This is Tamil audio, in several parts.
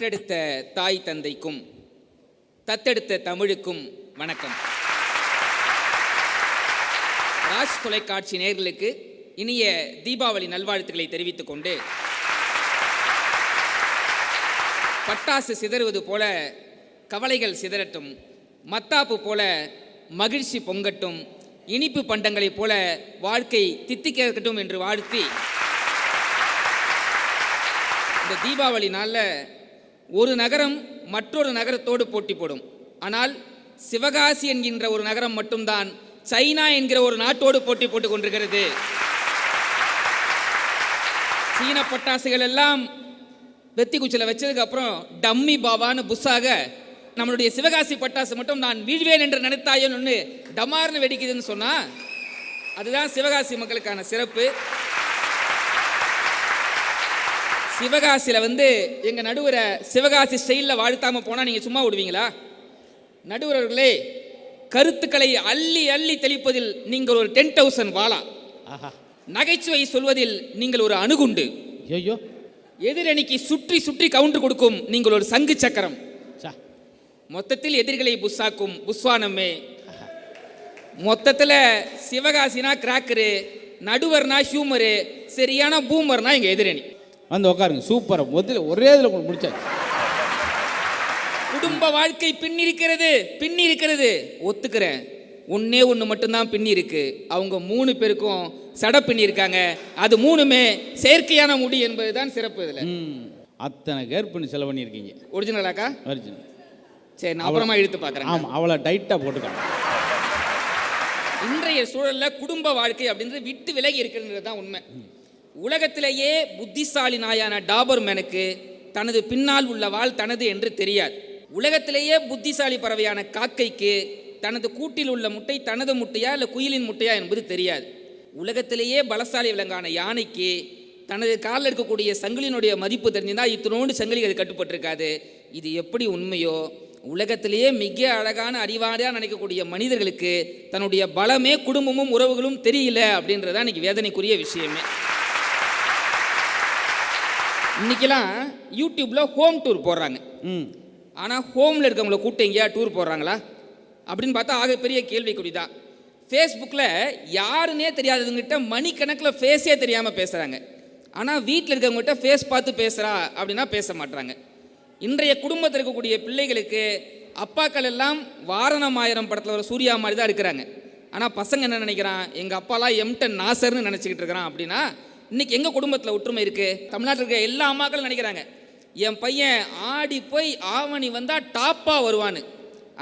பெற்றெடுத்த தாய் தந்தைக்கும் தத்தெடுத்த தமிழுக்கும் வணக்கம். ராஜ் தொலைக்காட்சி நேர்களுக்கு இனிய தீபாவளி நல்வாழ்த்துக்களை தெரிவித்துக் கொண்டு பட்டாசு சிதறுவது போல கவலைகள் சிதறட்டும் மத்தாப்பு போல மகிழ்ச்சி பொங்கட்டும் இனிப்பு பண்டங்களைப் போல வாழ்க்கை தித்திக்க இருக்கட்டும் என்று வாழ்த்தி இந்த தீபாவளி நாளில் ஒரு நகரம் மற்றொரு நகரத்தோடு போட்டி போடும் ஆனால் சிவகாசி என்கின்ற ஒரு நகரம் மட்டும்தான் சைனா என்கிற ஒரு நாட்டோடு போட்டி போட்டுக் கொண்டிருக்கிறது. சீன பட்டாசுகள் எல்லாம் வெத்தி குச்சியில் வச்சதுக்கு அப்புறம் டம்மி பாபான்னு புஷ்ஷாக நம்மளுடைய சிவகாசி பட்டாசு மட்டும் நான் வீழ்வேன் என்று நினைத்தாயோன்னு ஒன்று டமார்னு வெடிக்குதுன்னு சொன்னா அதுதான் சிவகாசி மக்களுக்கான சிறப்பு. சிவகாசியில் வந்து எங்கள் நடுவரை சிவகாசி ஸ்டைலில் வாழ்த்தாமல் போனால் நீங்கள் சும்மா விடுவீங்களா நடுவர் அவர்களே கருத்துக்களை அள்ளி அள்ளி தெளிப்பதில் நீங்கள் ஒரு டென் தௌசண்ட் வாலா நகைச்சுவை சொல்வதில் நீங்கள் ஒரு அணுகுண்டு. ஐயோ எதிரணிக்கு சுற்றி சுற்றி கவுண்டர் கொடுக்கும் நீங்கள் ஒரு சங்கு சக்கரம். மொத்தத்தில் எதிரிகளை புஸ்ஸாக்கும் புஸ்வானம்மே மொத்தத்தில் சிவகாசினா கிராக்கரு நடுவர்னா ஹியூமரு சரியான பூமர்னா எங்கள் எதிரணி. வந்து உட்காருங்க சூப்பர். முதல்ல ஒரே இதில் உங்களுக்கு முடிச்சாச்சு. குடும்ப வாழ்க்கை பின்னி இருக்கிறது பின்னி இருக்கிறது ஒத்துக்கிறேன். ஒன்னே ஒன்று மட்டும்தான் பின்னி இருக்கு அவங்க மூணு பேருக்கும் சட பின்னி இருக்காங்க அது மூணுமே செயற்கையான முடி என்பது தான் சிறப்பு இதில். ம். அத்தனை கேர் பண்ணி செலவு பண்ணியிருக்கீங்க. ஒரிஜினலாக்கா ஒரிஜினல் சரி நான் அப்புறமா இழுத்து பார்க்குறேன் ஆமாம் அவ்வளோ டைட்டாக போட்டுக்காங்க இன்றைய சூழல்ல குடும்ப வாழ்க்கை அப்படின்றது விட்டு விலகி இருக்கிறது தான் உண்மை. உலகத்திலேயே புத்திசாலி நாயான டாபர் மேனுக்கு தனது பின்னால் உள்ள வாள் தனது என்று தெரியாது. உலகத்திலேயே புத்திசாலி பறவையான காக்கைக்கு தனது கூட்டில் உள்ள முட்டை தனது முட்டையா இல்லை குயிலின் முட்டையா என்பது தெரியாது. உலகத்திலேயே பலசாலி விலங்கான யானைக்கு தனது காலில் இருக்கக்கூடிய சங்கிலினுடைய மதிப்பு தெரிஞ்சிருந்தா இத்தனோண்டு சங்கிலி அது கட்டுப்பட்டிருக்காது. இது எப்படி உண்மையோ? உலகத்திலேயே மிக அழகான அறிவாளியாக நினைக்கக்கூடிய மனிதர்களுக்கு தன்னுடைய பலமே குடும்பமும் உறவுகளும் தெரியல அப்படின்றதான் இன்னைக்கு வேதனைக்குரிய விஷயமே. இன்னைக்கெல்லாம் யூடியூப்ல ஹோம் டூர் போடுறாங்க. ம். ஆனால் ஹோமில் இருக்கவங்கள கூப்பிட்டு எங்கேயா டூர் போடுறாங்களா? அப்படின்னு பார்த்தா ஆகப்பெரிய கேள்விக்குறி தான் ஃபேஸ்புக்கில் யாருன்னே தெரியாதவங்ககிட்ட மணிக்கணக்கில் ஃபேஸே தெரியாமல் பேசுகிறாங்க ஆனால் வீட்டில் இருக்கவங்ககிட்ட ஃபேஸ் பார்த்து பேசுகிறா அப்படின்னா பேச மாட்றாங்க. இன்றைய குடும்பத்தில் இருக்கக்கூடிய பிள்ளைகளுக்கு அப்பாக்கள் எல்லாம் வாரணம் ஆயிரம் படத்தில் வர சூர்யா மாதிரி தான் இருக்கிறாங்க. ஆனால் பசங்க என்ன நினைக்கிறான்? எங்கள் அப்பாலாம் எம்டன் நாசர்னு நினச்சிக்கிட்டு இருக்கிறான் அப்படின்னா இன்னைக்கு எங்கள் குடும்பத்தில் ஒற்றுமை இருக்குது தமிழ்நாட்டில் இருக்க எல்லா அம்மாக்களும் நினைக்கிறாங்க. என் பையன் ஆடி போய் ஆவணி வந்தால் டாப்பாக வருவான்னு.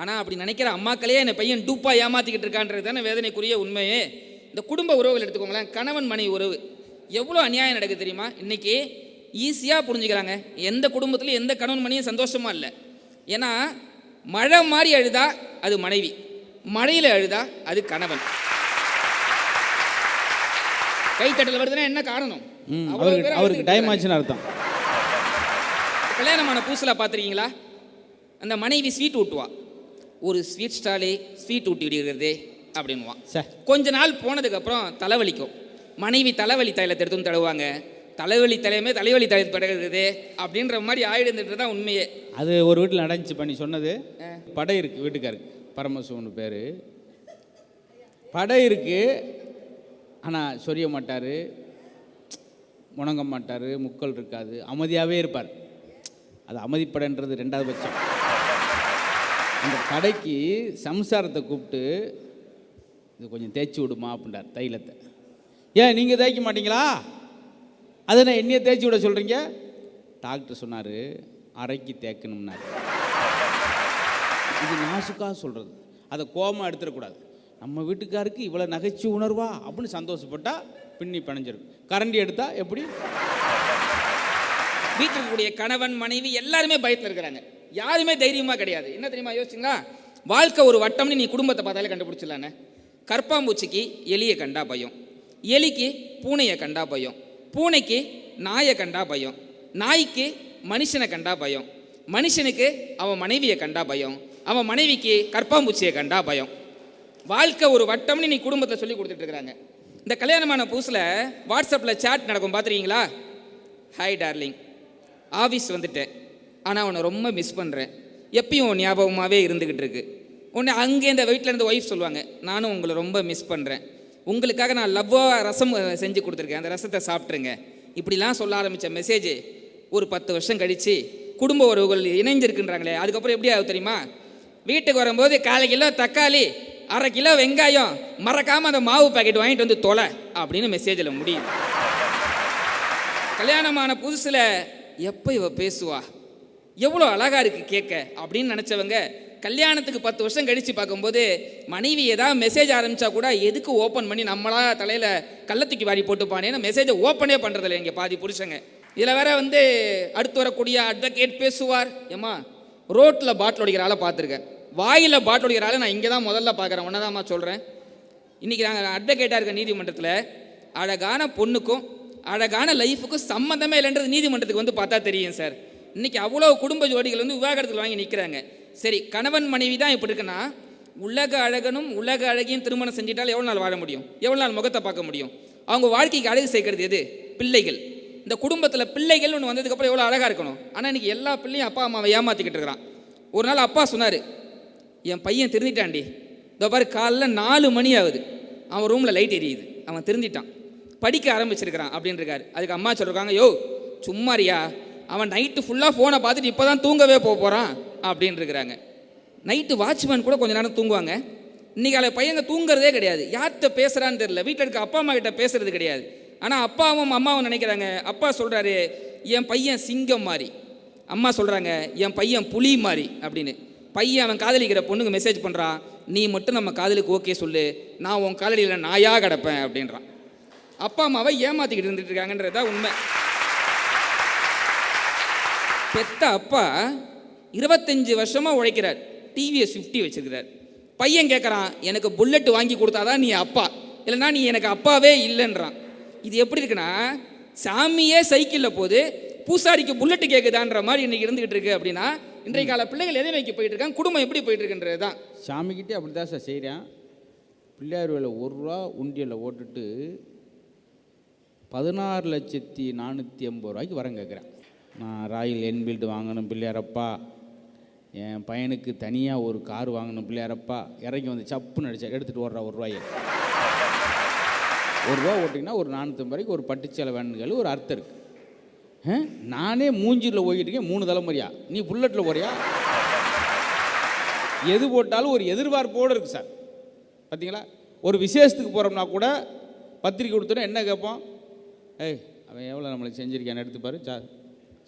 ஆனால் அப்படி நினைக்கிற அம்மாக்களே என் பையன் டூப்பாக ஏமாற்றிக்கிட்டு இருக்கான்றது தானே வேதனைக்குரிய உண்மையே. இந்த குடும்ப உறவுகள் எடுத்துக்கோங்களேன் கணவன் மனைவி உறவு. எவ்வளோ அநியாயம் நடக்குது தெரியுமா? இன்னைக்கு ஈஸியாக புரிஞ்சுக்கிறாங்க. எந்த குடும்பத்துலையும் எந்த கணவன் மனையும் சந்தோஷமா இல்லை. ஏன்னா மழை மாதிரி அழுதா அது மனைவி. மழையில் அழுதா அது கணவன். கைத்தட்டல் வருதுன்னா என்ன காரணம்? அவருக்கு அவருக்கு டைம். ஆச்சுன்னு அர்த்தம். கல்யாணமான புதுசில் பார்த்துருக்கீங்களா? அந்த மனைவி ஸ்வீட் ஊட்டுவா. ஒரு ஸ்வீட் ஸ்டாலே ஸ்வீட் ஊட்டி விடுகிறதே அப்படின்வான் சார் கொஞ்ச நாள் போனதுக்கப்புறம் தலைவலிக்கும். மனைவி தலைவலி தைலத்தை எடுத்து வந்து தடவுவாங்க தலைவலி தலையமே தலைவலி தைலம் தடவுகிறது அப்படின்ற மாதிரி ஆயிடுன்றது தான் உண்மையே. அது ஒரு வீட்டில் நடந்துச்சு பண்ணி சொன்னது. படை இருக்கு வீட்டுக்காருக்கு பரமசிவன் பேர். படை இருக்கு ஆனால் சொரிய மாட்டார். முணங்க மாட்டார் முக்கள் இருக்காது. அமைதியாகவே இருப்பார். அது அமைதிப்படைன்றது ரெண்டாவது பட்சம். அந்த கடைக்கு சம்சாரத்தை கூப்பிட்டு இது கொஞ்சம் தேய்ச்சி விடுமா? அப்படின்றார் தைலத்தை. ஏன் நீங்கள் தேய்க்க மாட்டீங்களா? அதை நான் என்னைய தேய்ச்சி விட சொல்கிறீங்க டாக்டர் சொன்னார் அரைக்கி தேய்க்கணும்னாரு. இது நாசுக்காக சொல்கிறது அதை கோபமாக எடுத்துடக்கூடாது. நம்ம வீட்டுக்காருக்கு இவ்வளோ நகைச்சு உணர்வா? அப்படின்னு சந்தோஷப்பட்டா பின்னி பிணைஞ்சிரும் கரண்டி எடுத்தா எப்படி? வீட்டில் இருக்கக்கூடிய கணவன் மனைவி எல்லாருமே பயத்தில் இருக்கிறாங்க. யாருமே தைரியமாக கிடையாது. என்ன தெரியுமா யோசிச்சுங்களா? வாழ்க்கை ஒரு வட்டம்னு நீ குடும்பத்தை பார்த்தாலே கண்டுபிடிச்சிடலானே. கற்பாம்பூச்சிக்கு எலியை கண்டா பயம். எலிக்கு பூனையை கண்டா பயம். பூனைக்கு நாயை கண்டா பயம். நாய்க்கு மனுஷனை கண்டா பயம். மனுஷனுக்கு அவன் மனைவியை கண்டா பயம். அவன் மனைவிக்கு கற்பாம்பூச்சியை கண்டா பயம். வாழ்க்கை ஒரு வட்டம்னு நீ குடும்பத்தை சொல்லி கொடுத்துட்டு இருக்கிறாங்க. இந்த கல்யாணமான புதுசில் வாட்ஸ்அப்பில் சேட் நடக்கும் பார்த்துருக்கீங்களா? ஹாய் டார்லிங் ஆஃபீஸ் வந்துட்டேன் ஆனால் உன்னை ரொம்ப மிஸ் பண்ணுறேன் எப்பயும் ஞாபகமாகவே இருந்துக்கிட்டு இருக்கு. உடனே அங்கே இந்த வீட்டில் இருந்து ஒய்ஃப் சொல்லுவாங்க நானும் உங்களை ரொம்ப மிஸ் பண்ணுறேன் உங்களுக்காக நான் லவ்வாக ரசம் செஞ்சு கொடுத்துருக்கேன். அந்த ரசத்தை சாப்பிட்ருங்க இப்படிலாம் சொல்ல ஆரம்பித்த மெசேஜ் ஒரு பத்து வருஷம் கழித்து குடும்ப உறவுகள் இணைஞ்சிருக்குன்றாங்களே. அதுக்கப்புறம் எப்படி ஆகும் தெரியுமா? வீட்டுக்கு வரும்போது காலை கிலோ தக்காளி அரை கிலோ வெங்காயம் மறக்காமல் அந்த மாவு பாக்கெட் வாங்கிட்டு வந்து தொலை அப்படின்னு மெசேஜில் முடியும் கல்யாணமான புதுசில் எப்போ இவ பேசுவா? எவ்வளோ அழகாக இருக்கு கேட்க அப்படின்னு நினச்சவங்க கல்யாணத்துக்கு பத்து வருஷம் கழித்து பார்க்கும்போது மனைவி ஏதாவது மெசேஜ் ஆரம்பித்தா கூட எதுக்கு ஓப்பன் பண்ணி நம்மளா தலையில் கள்ளத்துக்கு வாரி போட்டுப்பானேன்னு மெசேஜை ஓப்பனே பண்ணுறதில்ல இங்கே பாதி புருஷங்க. இதில் வேற வந்து அடுத்து வரக்கூடிய அட்வொகேட் பேசுவார். ஏம்மா ரோட்டில் பாட்டில் அடிக்கிற ஆளை பார்த்துருக்கேன் வாயில் பாட்டோடைய ஆளை நான் இங்கே தான் முதல்ல பார்க்குறேன். ஒன்றதாம்மா சொல்கிறேன் இன்றைக்கி நாங்கள் அட்வொகேட்டாக இருக்க நீதிமன்றத்தில் அழகான பொண்ணுக்கும் அழகான லைஃபுக்கும் சம்மந்தமே இல்லைன்றது நீதிமன்றத்துக்கு வந்து பார்த்தா தெரியும் சார் இன்றைக்கி அவ்வளோ குடும்ப ஜோடிகள் வந்து விவாகரத்தில் வாங்கி நிற்கிறாங்க சரி கணவன் மனைவி தான் இப்படி இருக்குன்னா உலக அழகனும் உலக அழகியும் திருமணம் செஞ்சிட்டால் எவ்வளோ நாள் வாழ முடியும்? எவ்வளோ நாள் முகத்தை பார்க்க முடியும்? அவங்க வாழ்க்கைக்கு அழகு சேர்க்கறது எது? பிள்ளைகள். இந்த குடும்பத்தில் பிள்ளைகள் ஒன்று வந்ததுக்கப்புறம் எவ்வளோ அழகாக இருக்கணும்? ஆனால் இன்றைக்கி எல்லா பிள்ளையும் அப்பா அம்மாவை ஏமாற்றிக்கிட்டு இருக்கிறான். ஒரு நாள் அப்பா சொன்னார் என் பையன் திருந்திட்டான்டி. இதோ பாரு காலைல நாலு மணி ஆகுது. அவன் ரூமில் லைட் எரியுது. அவன் திருந்திட்டான். படிக்க ஆரம்பிச்சிருக்கிறான் அப்படின்னு இருக்காரு. அதுக்கு அம்மா சொல்லிருக்காங்க யோ சும்மாரியா அவன் நைட்டு ஃபுல்லாக ஃபோனை பார்த்துட்டு இப்போ தான் தூங்கவே போக போகிறான் அப்படின்னு இருக்கிறாங்க. நைட்டு வாட்ச்மேன் கூட கொஞ்சம் நேரம் தூங்குவாங்க. இன்றைக்கி அவளை பையங்க தூங்குறதே கிடையாது. யார்கிட்ட பேசுகிறான்னு தெரியல. வீட்டில் இருக்க அப்பா அம்மா கிட்ட பேசுறது கிடையாது. ஆனால் அப்பாவும் அம்மாவும் நினைக்கிறாங்க அப்பா சொல்கிறாரு என் பையன் சிங்கம் மாதிரி அம்மா சொல்கிறாங்க என் பையன் புலி மாதிரி அப்படின்னு. பையன் அவன் காதலிக்கிற பொண்ணுக்கு மெசேஜ் பண்ணுறான் நீ மட்டும் நம்ம காதலுக்கு ஓகே சொல்லு. நான் உன் காதலியில் நாயாக கிடப்பேன் அப்படின்றான். அப்பா அம்மாவை ஏமாற்றிக்கிட்டு இருந்துட்டு இருக்காங்கன்றதா உண்மை. பெத்த அப்பா இருபத்தஞ்சு வருஷமாக உழைக்கிறார். TVS fifty வச்சுருக்கிறார். பையன் கேட்குறான் எனக்கு புல்லட் வாங்கி கொடுத்தாதான் நீ அப்பா. இல்லைன்னா நீ எனக்கு அப்பாவே இல்லைன்றான். இது எப்படி இருக்குன்னா சாமியே சைக்கிளில் போது பூசாரிக்கு புல்லட்டு கேட்குதான்ற மாதிரி இன்றைக்கி இருந்துக்கிட்டு இருக்கு அப்படின்னா இன்றைய கால பிள்ளைகள் எதை வைக்க போயிட்டு இருக்காங்க குடும்பம் எப்படி போயிட்டு இருக்குன்றது தான் சாமிக்கிட்டே அப்படி தான் சார் செய்கிறேன் பிள்ளையார் வேலை ஒரு ரூபா உண்டியலில் ஓட்டுட்டு பதினாறு லட்சத்தி நானூற்றி எண்பது ரூபாய்க்கு வரம் கேட்குறேன். நான் ராயல் என்ஃபீல்டு வாங்கணும் பிள்ளையாரப்பா. என் பையனுக்கு தனியாக ஒரு கார் வாங்கணும் பிள்ளையாரப்பா. இறங்கி வந்து சப்புன்னு அடிச்சா எடுத்துகிட்டு ஓடுறா ஒரு ரூபாயை. ஒரு ரூபா ஓட்டிங்கன்னா ஒரு நானூற்றம்பது ரூபாய்க்கு ஒரு பட்டுச்சேலை வேணுங்கள் ஒரு அர்த்தம் இருக்குது? நானே மூஞ்சியில் ஓடிட்டு இருக்கேன் மூணு தலைமுறையா. நீ புல்லட்டில் போறியா? எது போட்டாலும் ஒரு எதிர்பார்ப்போடு இருக்குது சார். பார்த்தீங்களா ஒரு விசேஷத்துக்கு போகிறோம்னா கூட பத்திரிக்கை கொடுத்தோன்னா என்ன கேட்போம்? ஏய் அவன் எவ்வளோ நம்மளுக்கு செஞ்சுருக்கான்னு எடுத்துப்பாரு சார் சா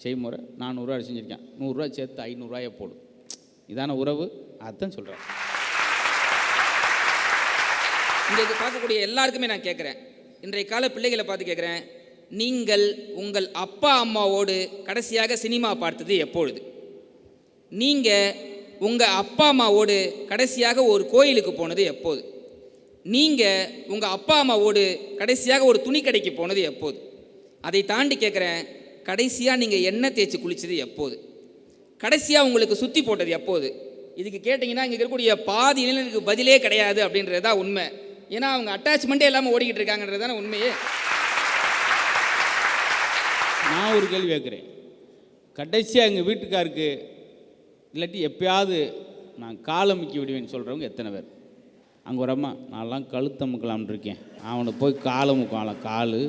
செய்முறை நானூறுரூவா செஞ்சுருக்கேன். நூறுரூவா சேர்த்து ஐநூறுரூவாயை போடு. இதான உறவு? அதான் சொல்கிறேன் இங்கே இது பார்க்கக்கூடிய எல்லாருக்குமே நான் கேட்குறேன். இன்றைய கால பிள்ளைகளை பார்த்து கேட்குறேன். நீங்கள் உங்கள் அப்பா அம்மாவோடு கடைசியாக சினிமா பார்த்தது எப்பொழுது? நீங்கள் உங்கள் அப்பா அம்மாவோடு கடைசியாக ஒரு கோயிலுக்கு போனது எப்போது? நீங்கள் உங்கள் அப்பா அம்மாவோடு கடைசியாக ஒரு துணி கடைக்கு போனது எப்போது? அதை தாண்டி கேட்குறேன் கடைசியாக நீங்கள் எண்ணெய் தேய்ச்சி குளிச்சது எப்போது? கடைசியாக உங்களுக்கு சுற்றி போட்டது எப்போது? இதுக்கு கேட்டிங்கன்னா இங்கே இருக்கக்கூடிய பாதி இளைஞருக்கு பதிலே கிடையாது அப்படின்றது தான் உண்மை. ஏன்னா அவங்க அட்டாச்மெண்ட்டே இல்லாமல் ஓடிக்கிட்டு இருக்காங்கன்றது தானே உண்மையே. நான் ஒரு கேள்வி கேட்குறேன். கடைசியாக எங்கள் வீட்டுக்காருக்கு இல்லாட்டி எப்பயாவது நான் காலமுக்கி விடுவேன்னு சொல்கிறவங்க எத்தனை பேர்? அங்கே ஒரு அம்மா நான்லாம் கழுத்த முக்கலாம்னு இருக்கேன். அவனை போய் காலை முக்கலாம் காலு?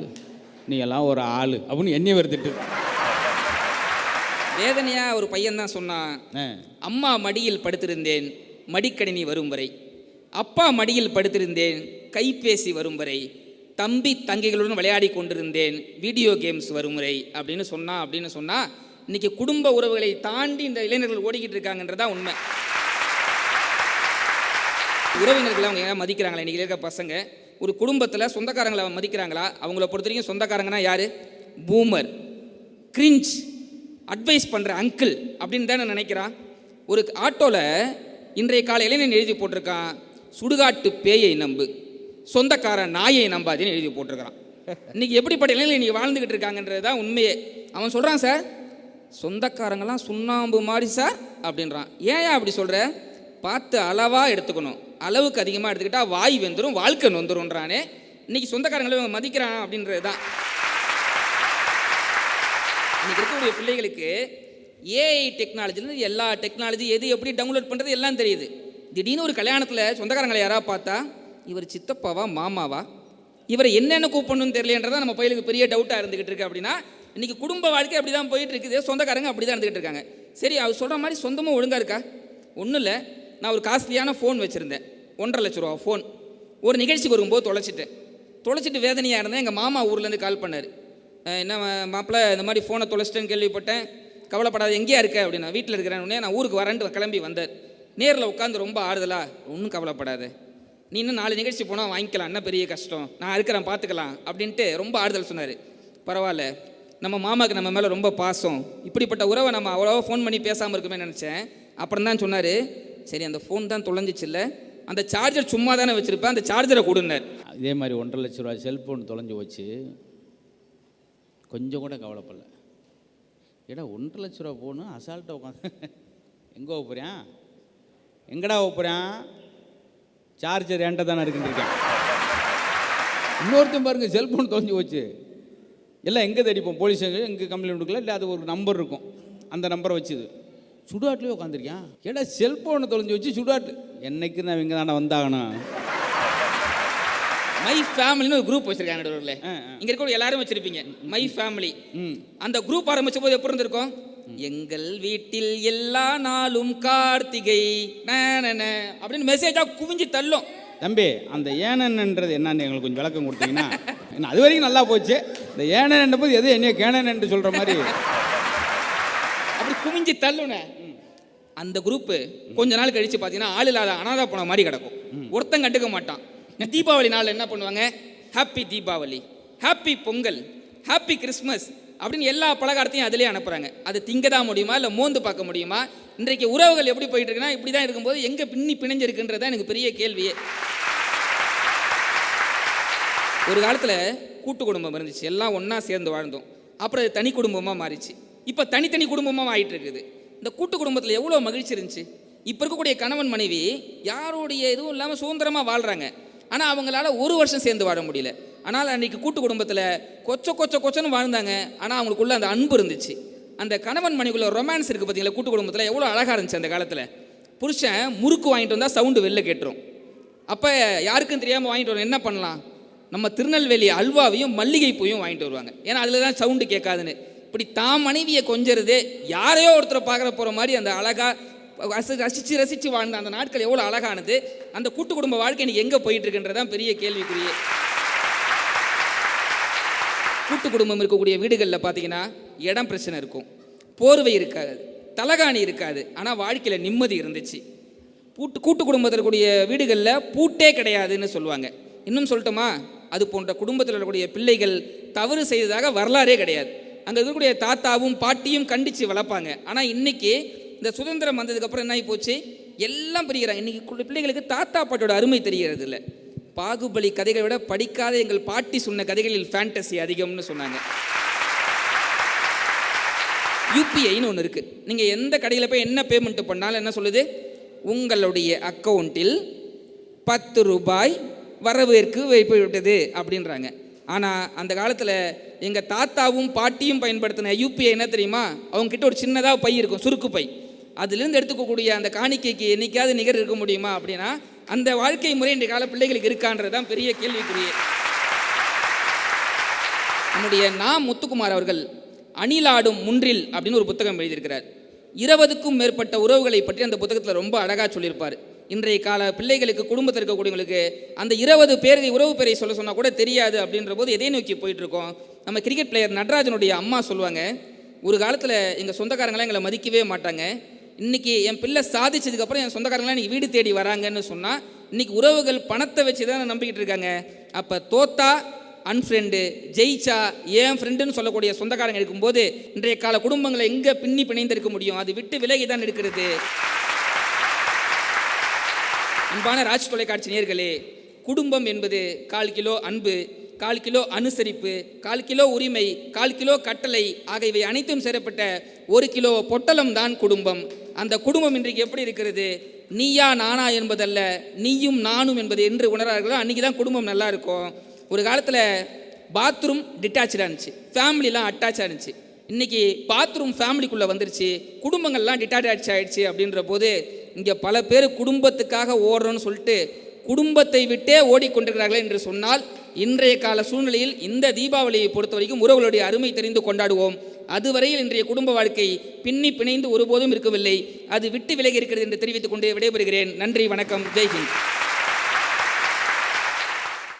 நீ எல்லாம் ஒரு ஆள். அப்படின்னு என்னைய வருத்திட்டு வேதனையாக ஒரு பையன் தான் சொன்னான் அம்மா மடியில் படுத்திருந்தேன் மடிக்கணினி வரும் வரை. அப்பா மடியில் படுத்திருந்தேன் கைபேசி வரும் வரை. தம்பி தங்கைகளுடன் விளையாடி கொண்டிருந்தேன். வீடியோ கேம்ஸ் வரும் அப்படின்னு சொன்னா அப்படின்னு சொன்னா இன்னைக்கு குடும்ப உறவுகளை தாண்டி இந்த இளைஞர்கள் ஓடிக்கிட்டு இருக்காங்கன்றதா உண்மை. உறவினர்களை அவங்க ஏன் மதிக்கிறாங்களா? இன்றைக்கி இருக்க பசங்க ஒரு குடும்பத்தில் சொந்தக்காரங்களை மதிக்கிறாங்களா? அவங்கள பொறுத்த வரைக்கும் சொந்தக்காரங்கன்னா யார்? பூமர் கிரிஞ்ச் அட்வைஸ் பண்ணுற அங்கிள் அப்படின்னு தானே நினைக்கிறான் ஒரு ஆட்டோவில் இன்றைய கால இளைஞன் எழுதி போட்டிருக்கான் சுடுகாட்டு பேயை நம்பு. சொந்தக்காரன் நாயை நம்பாதீன்னு எழுதி போட்டிருக்கான் இன்னைக்கு எப்படிப்பட்ட இளைஞர்கள் இன்றைக்கி வாழ்ந்துக்கிட்டு இருக்காங்கன்றது தான் உண்மையே. அவன் சொல்கிறான் சார் சொந்தக்காரங்களாம் சுண்ணாம்பு மாதிரி சார் அப்படின்றான். ஏன் அப்படி சொல்கிற பார்த்து அளவாக எடுத்துக்கணும். அளவுக்கு அதிகமாக எடுத்துக்கிட்டால் வாய் வெந்துடும் வாழ்க்கை நொந்துரும்ன்றானே. இன்னைக்கு சொந்தக்காரங்களை இவங்க மதிக்கிறான் அப்படின்றது தான். இன்னைக்கு இருக்கக்கூடிய பிள்ளைகளுக்கு ஏஐ டெக்னாலஜிலேருந்து எல்லா டெக்னாலஜி எது எப்படி டவுன்லோட் பண்ணுறது எல்லாம் தெரியுது. திடீர்னு ஒரு கல்யாணத்தில் சொந்தக்காரங்களை யாராவது பார்த்தா இவர் சித்தப்பாவா மாமாவா? இவரை என்னென்ன கூப்பிடணும்னு தெரியலன்றதான் நம்ம பையலுக்கு பெரிய டவுட்டாக இருந்துகிட்டு இருக்கு அப்படின்னா இன்னைக்கு குடும்ப வாழ்க்கை அப்படி தான் போயிட்டு இருக்குது. சொந்தக்காரங்க அப்படி தான் இருந்துகிட்டு இருக்காங்க. சரி அவர் சொல்கிற மாதிரி சொந்தமும் ஒழுங்காக இருக்கா? ஒன்றும் இல்லை நான் ஒரு காஸ்ட்லியான ஃபோன் வச்சுருந்தேன். ஒன்றரை லட்ச ரூபா ஃபோன் ஒரு நிகழ்ச்சிக்கு வரும்போது தொலைச்சிட்டேன். தொலைச்சிட்டு வேதனையாக இருந்தேன். எங்கள் மாமா ஊர்லேருந்து கால் பண்ணார். என்ன மாப்பிள்ளை இந்த மாதிரி ஃபோனை தொலைச்சிட்டேன்னு கேள்விப்பட்டேன். கவலைப்படாத எங்கேயா இருக்க? அப்படின்னா வீட்டில் இருக்கிறேன் உடனே நான் ஊருக்கு வரேன்ட்டு கிளம்பி வந்தார். நேரில் உட்காந்து ரொம்ப ஆறுதலா ஒன்றும் கவலைப்படாது. நீ இன்னும் நாலு நிகழ்ச்சி போனால் வாங்கிக்கலாம் என்ன பெரிய கஷ்டம்? நான் இருக்கிறேன் பார்த்துக்கலாம் அப்படின்ட்டு ரொம்ப ஆறுதல் சொன்னார். பரவாயில்ல. நம்ம மாமாவுக்கு நம்ம மேலே ரொம்ப பாசம். இப்படிப்பட்ட உறவை நம்ம அவ்வளோவா ஃபோன் பண்ணி பேசாமல் இருக்குமே நினச்சேன். அப்புறம் தான் சொன்னார் சரி அந்த ஃபோன் தான் தொலைஞ்சிச்சுல்ல அந்த சார்ஜர் சும்மா தானே வச்சுருப்பேன் அந்த சார்ஜரை கொடுனார் இதே மாதிரி ஒன்றரை லட்ச ரூபா செல்ஃபோன் தொலைஞ்சு போச்சு. கொஞ்சம் கூட கவலைப்படல. ஏடா ஒன்றரை லட்ச ரூபா போகணும் அசால்ட்டாக உட்காந்து. எங்கே போகிறேன் எங்கடா போகிறேன் சார்ஜர் என்கிட்ட தானே இருக்குன்னு இருக்கேன். இன்னொருத்தன் பாருங்க செல்ஃபோன் தொலைஞ்சு போச்சு. எல்லாம் எங்கே தேடிப்போம் போலீஸ் எங்கே கம்ப்ளைண்ட் கொடுக்கல? இல்லை அது ஒரு நம்பர் இருக்கும். அந்த நம்பரை வச்சுது. சுடுகாட்டிலே உட்காந்துருக்கேன் ஏடா செல்ஃபோனை தொலைஞ்சு வச்சு சுடுகாட்டு. என்னைக்கு நான் இங்கே தானே வந்தாகணும்? மை ஃபேமிலின்னு ஒரு குரூப் வச்சிருக்காங்க நடுவுல. இங்க இருக்க எல்லாரும் வச்சிருப்பீங்க. மை. ஃபேமிலி ம். அந்த குரூப் ஆரம்பிச்ச போது எப்படி இருந்திருக்கும்? எங்கள் வீட்டில் எல்லா நாளும் கார்த்திகை அப்படின்னு மெசேஜா குவிஞ்சு தள்ளும். தம்பி அந்த ஏனன்ன்றது என்னன்னு எங்களுக்கு கொஞ்சம் விளக்கம் கொடுத்தீங்கன்னா என்ன, அது வரைக்கும் நல்லா போச்சு. இந்த ஏனன் போது எது என்னைய கேனன் என்று சொல்கிற மாதிரி. அப்படி குவிஞ்சு தள்ளுன. அந்த குரூப் கொஞ்ச நாள் கழிச்சு பார்த்தீங்கன்னா ஆள் இல்லாத அனாதை போன மாதிரி கிடக்கும். ஒருத்தன் கண்டுக்க மாட்டான். தீபாவளி நாள் என்ன பண்ணுவாங்க? Happy Deepavali. Happy Pongal. Happy Christmas அப்படின்னு எல்லா பலகாரத்தையும் அதிலே அனுப்புகிறாங்க அது திங்க தான் முடியுமா? இல்லை மோந்து பார்க்க முடியுமா? இன்றைக்கு உறவுகள் எப்படி போயிட்டு இருக்குன்னா இப்படி தான் இருக்கும்போது எங்கே பின்னி பிணைஞ்சிருக்குன்றது தான் எனக்கு பெரிய கேள்வியே. ஒரு காலத்தில் கூட்டு குடும்பம் இருந்துச்சு. எல்லாம் ஒன்றா சேர்ந்து வாழ்ந்தோம். அப்புறம் அது தனி குடும்பமாக மாறிச்சு. இப்போ தனித்தனி குடும்பமாக ஆகிட்டு இருக்குது இந்த கூட்டு குடும்பத்தில் எவ்வளோ மகிழ்ச்சி இருந்துச்சு? இப்போ இருக்கக்கூடிய கணவன் மனைவி யாருடைய இதுவும் இல்லாமல் சுதந்திரமாக வாழ்கிறாங்க ஆனால் அவங்களால ஒரு வருஷம் சேர்ந்து வாழ முடியல. ஆனால் அன்றைக்கி கூட்டு குடும்பத்தில் கொச்ச கொச்ச கொச்சன்னு வாழ்ந்தாங்க. ஆனால் அவங்களுக்குள்ள அந்த அன்பு இருந்துச்சு. அந்த கணவன் மனைவிக்குள்ள ரொமான்ஸ் இருக்குது பார்த்தீங்களா கூட்டு குடும்பத்தில் எவ்வளோ அழகாக இருந்துச்சு அந்த காலத்தில். புருஷன் முறுக்கு வாங்கிட்டு வந்தால் சவுண்டு வெளில கேட்டுரும். அப்போ யாருக்கும் தெரியாமல் வாங்கிட்டு வரோம். என்ன பண்ணலாம்? நம்ம திருநெல்வேலி அல்வாவையும் மல்லிகை பூயும் வாங்கிட்டு வருவாங்க. ஏன்னா அதில் தான் சவுண்டு கேட்காதுன்னு. இப்படி தான் மனைவியை கொஞ்சறது யாரையோ ஒருத்தரை பார்க்குற போகிற மாதிரி அந்த அழகாக ரசி ரசித்து ரசித்து வாழ்ந்த அந்த நாட்கள் எவ்வளோ அழகானது. அந்த கூட்டு குடும்ப வாழ்க்கை இன்னைக்கு எங்கே போயிட்டுருக்குன்றதான் பெரிய கேள்விக்குரிய கூட்டு குடும்பம் இருக்கக்கூடிய வீடுகளில் பார்த்தீங்கன்னா இடம் பிரச்சனை இருக்கும். போர்வை இருக்காது தலகாணி இருக்காது. ஆனால் வாழ்க்கையில் நிம்மதி இருந்துச்சு. பூட்டு கூட்டு குடும்பத்தில் இருக்கக்கூடிய வீடுகளில் பூட்டே கிடையாதுன்னு சொல்லுவாங்க. இன்னும் சொல்லட்டுமா? அது போன்ற குடும்பத்தில் இருக்கக்கூடிய பிள்ளைகள் தவறு செய்ததாக வரலாறே கிடையாது. அங்கே இருக்கக்கூடிய தாத்தாவும் பாட்டியும் கண்டித்து வளர்ப்பாங்க. ஆனால் இன்னைக்கு இந்த சுதந்திரம் வந்ததுக்கப்புறம் என்ன ஆகி போச்சு? எல்லாம் பிரிக்கிறாங்க இன்றைக்கி கு- பிள்ளைகளுக்கு தாத்தா பாட்டியோட அருமை தெரிகிறது இல்லை பாகுபலி கதைகளை விட படிக்காத எங்கள் பாட்டி சொன்ன கதைகளில் ஃபேண்டசி அதிகம்னு சொன்னாங்க. யூபிஐன்னு ஒன்று இருக்குது நீங்கள் எந்த கடையில் போய் என்ன பேமெண்ட் பண்ணாலும் என்ன சொல்லுது? உங்களுடைய அக்கௌண்ட்டில் பத்து ரூபாய் வரவேற்கு வைத்துவிட்டது அப்படின்றாங்க. ஆனால் அந்த காலத்தில் எங்கள் தாத்தாவும் பாட்டியும் பயன்படுத்தின யூபிஐ என்ன தெரியுமா? அவங்கக்கிட்ட ஒரு சின்னதாக பை இருக்கும் சுருக்கு பை. அதுலேருந்து எடுத்துக்கக்கூடிய அந்த காணிக்கைக்கு என்றைக்காவது நிகர் இருக்க முடியுமா அப்படின்னா அந்த வாழ்க்கை முறை இன்றைய கால பிள்ளைகளுக்கு இருக்கான்றது தான் பெரிய கேள்விக்குரிய நம்முடைய நாம் முத்துக்குமார் அவர்கள் அணிலாடும் முன்றில் அப்படின்னு ஒரு புத்தகம் எழுதியிருக்கிறார். இருபதுக்கும் மேற்பட்ட உறவுகளை பற்றி அந்த புத்தகத்தில் ரொம்ப அழகாக சொல்லியிருப்பார். இன்றைய கால பிள்ளைகளுக்கு குடும்பத்தில் இருக்கக்கூடியவங்களுக்கு அந்த இருபது பேர் உறவு பேரை சொல்ல சொன்னால் கூட தெரியாது அப்படின்ற போது எதை நோக்கி போயிட்டு இருக்கோம் நம்ம கிரிக்கெட் பிளேயர் நடராஜனுடைய அம்மா சொல்லுவாங்க ஒரு காலத்தில் எங்கள் சொந்தக்காரங்களாம் எங்களை மதிக்கவே மாட்டாங்க. இன்னைக்கு என் பிள்ளை சாதிச்சதுக்கப்புறம் என் சொந்தக்காரங்களாம் இன்றைக்கி வீடு தேடி வராங்கன்னு சொன்னால் இன்றைக்கி உறவுகள் பணத்தை வச்சு தான் நம்பிக்கிட்டு இருக்காங்க. அப்போ தோத்தா அன்ஃப்ரெண்டு ஜெயிச்சா ஏன் ஃப்ரெண்டுன்னு சொல்லக்கூடிய சொந்தக்காரங்க இருக்கும்போது இன்றைய கால குடும்பங்களை எங்கே பின்னி பிணைந்திருக்க முடியும்? அது விட்டு விலகி தான் இருக்கிறது. அன்பான ராஜ் தொலைக்காட்சி நேர்களே குடும்பம் என்பது கால் கிலோ அன்பு கால் கிலோ அனுசரிப்பு கால் கிலோ உரிமை கால் கிலோ கட்டளை ஆகியவை அனைத்தும் சேரப்பட்ட ஒரு கிலோ பொட்டலம் தான் குடும்பம். அந்த குடும்பம் இன்றைக்கு எப்படி இருக்கிறது? நீயா நானா என்பதல்ல நீயும் நானும் என்பது என்று உணரார்களோ அன்றைக்கி தான் குடும்பம் நல்லா இருக்கும். ஒரு காலத்தில் பாத்ரூம் டிட்டாச்சாக இருந்துச்சு. ஃபேமிலிலாம் அட்டாச்சாக இருந்துச்சு. இன்னைக்கு பாத்ரூம் ஃபேமிலிக்குள்ளே வந்துருச்சு. குடும்பங்கள்லாம் டிட்டாச் ஆகிடுச்சு அப்படின்ற போது இங்கே பல பேர் குடும்பத்துக்காக ஓடுறோன்னு சொல்லிட்டு குடும்பத்தை விட்டே ஓடிக்கொண்டிருக்கிறார்கள் என்று சொன்னால் இன்றைய கால சூழ்நிலையில் இந்த தீபாவளியை பொறுத்த வரைக்கும் உறவுகளுடைய அருமை தெரிந்து கொண்டாடுவோம். அதுவரையில் இன்றைய குடும்ப வாழ்க்கை பின்னி பிணைந்து ஒருபோதும் இருக்கவில்லை. அது விட்டு விலகி இருக்கிறது என்று தெரிவித்துக் கொண்டு விடைபெறுகிறேன். நன்றி வணக்கம். ஜெய்ஹிந்த்